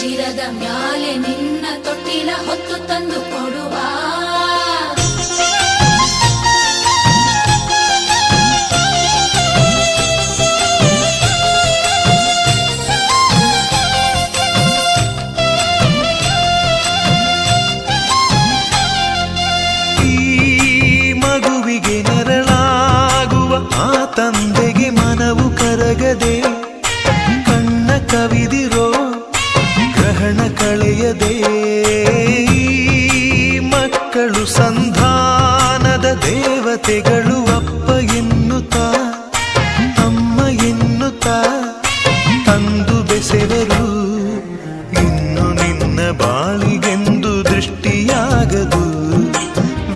ಬೆಳೆದ ಮ್ಯಾಲೆ ನಿನ್ನ ತೊಟ್ಟಿಲ ಹೊತ್ತು ತಂದು ಕೊಡುವ. ತಂದೆಗೆ ಮನವು ಕರಗದೆ ಕಣ್ಣ ಕವಿದಿರೋ ಗ್ರಹಣ ಕಳೆಯದೆ ಮಕ್ಕಳು ಸಂಧಾನದ ದೇವತೆಗಳು ಅಪ್ಪ ಎನ್ನುತ್ತಾ ಅಮ್ಮ ಎನ್ನುತ್ತಾ ತಂದು ಬೆಸೆವರು. ಇನ್ನು ನಿನ್ನ ಬಾಳಿಗೆ